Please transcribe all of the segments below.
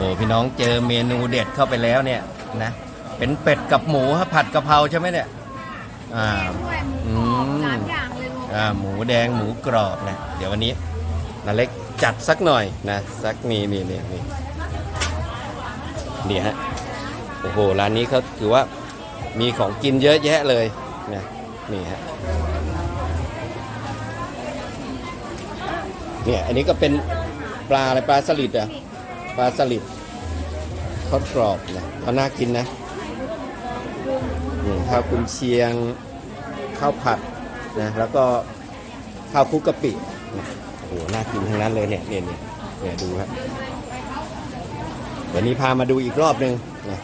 หพี่น้องเจอเมนูเด็ดเข้าไปแล้วเนี่ยนะเป็นเป็ดกับหมูฮะผัดกะเพราใช่ไหมเนี่ยอ่าด้วยหมูกรอบอืมสามอย่างเลยลูกอ่าหมูแดงหมูกรอบนะเดี๋ยววันนี้นาเล็กจัดสักหน่อยนะสักนี่นี่นี่นี่นี่ฮะโอ้โหร้านนี้เขาถือว่ามีของกินเยอะแยะเลยนะนี่ฮะเนี่ยอันนี้ก็เป็นปลาอะไรปลาสลิดอะ ปลาสลิดทอดกรอบนะก็น่ากินนะข้าวกุนเชียง ข้าวผัดนะแล้วก็ข้าวคุกกะปิโอ้โหน่ากินทั้งนั้นเลยเนี่ยเนี่ยเนี่ยเนี่ยดูครับวันนี้พามาดูอีกรอบหนึ่งนะ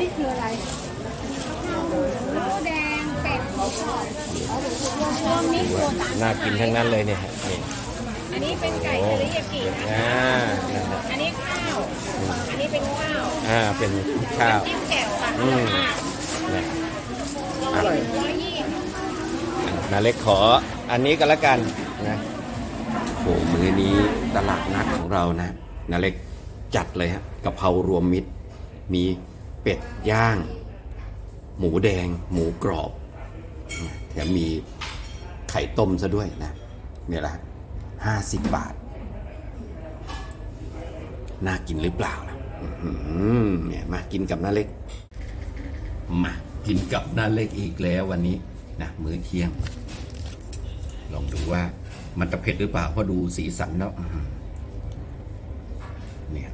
นี่คืออะไรหมูแดงเป็ดหมูกรอบรวมมิตรรวมสามน่ากินทั้งนั้นเลยเนี่ยฮะนี่อันนี้เป็นไก่โอ้เทริยากินะคะ นั่นแหละ อันนี้ข้าว อันนี้ เป็นข้าวอ่าเป็นข้าวจิ้มแจ่วค่ะอืมมากนะร้อยร้อยยี่นาเล็กขออันนี้ก็แล้วกันนะโหมื้อนี้ตลาดนัดของเรานะนาเล็กจัดเลยฮะกะเพรารวมมิตร มีเป็ดย่าง หมูแดง หมูกรอบนะแถมมีไข่ต้มซะด้วยนะเนี่ยละห้าสิบบาท น่ากินหรือเปล่าล่ะอื้อหือ เนี่ยมากินกับน้าเล็ก มากินกับน้าเล็กอีกแล้ววันนี้นะมื้อเที่ยง ลองดูว่ามันจะเผ็ดหรือเปล่าเพราะดูสีสันแล้วเนี่ย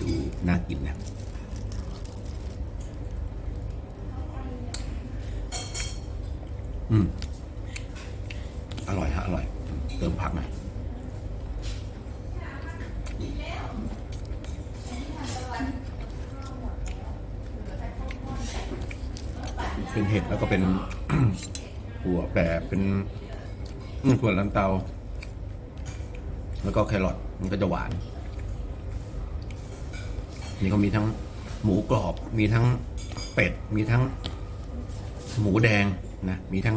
ดูน่ากินนะอืมอร่อยฮะอร่อย เติมผักหน่อย เป็นเห็ดแล้วก็เป็น หัวแปรเป็นถั่วลันเตา แล้วก็แครอทมันก็จะหวาน นี่เขามีทั้งหมูกรอบ มีทั้งเป็ด มีทั้งหมูแดงนะ มีทั้ง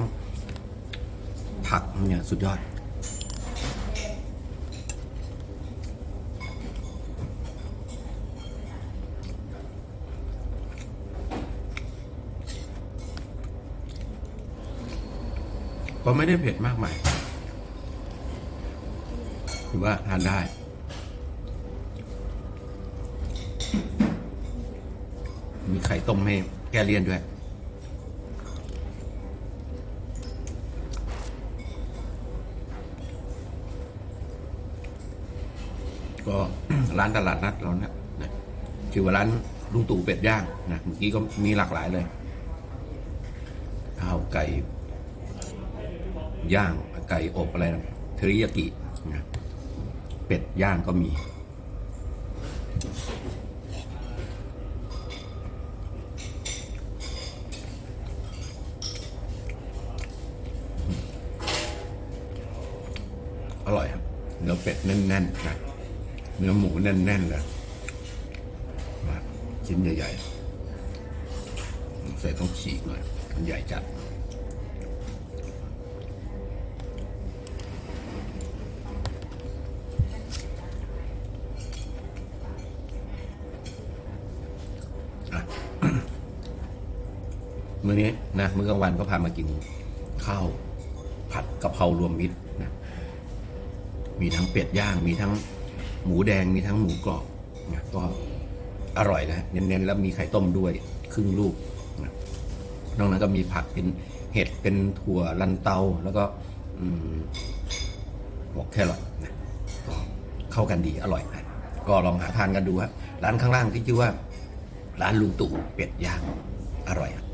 ผักเนี่ยสุดยอด ก็ไม่ได้เผ็ดมากมายถือว่าทานได้ มีไข่ต้มให้แกเลียนด้วย ก็ร้านตลาดนัดเราเนี่ยนะชื่อว่าร้านลุงตู่เป็ดย่างนะเมื่อกี้ก็มีหลากหลายเลยข้าวไก่ ย่างไก่อบอะไรนะเทริยากินะเป็ดย่างก็มี อร่อยครับเนื้อเป็ดแน่นๆนะเนื้อหมูแน่นๆเลยชิ้นใหญ่ๆใส่ต้องฉีกหน่อยมันใหญ่จัด มื้อนี้นะมื้อกลางวันก็พามากินข้าวผัดกะเพรารวมมิตรนะมีทั้งเป็ดย่าง มีทั้งหมูแดงมีทั้งหมูกรอบนะก็อร่อยนะเน้นๆแล้วมีไข่ต้มด้วยครึ่งลูกนะนอกนั้นก็มีผักเป็นเห็ดเป็นถั่วลันเตาแล้วก็อืมหัวแครอทนะก็เข้ากันดีอร่อยนะก็ลองหาทานกันดูฮะร้านข้างล่างที่ชื่อว่า ร้านลุงตู่เป็ดย่างอร่อยครับ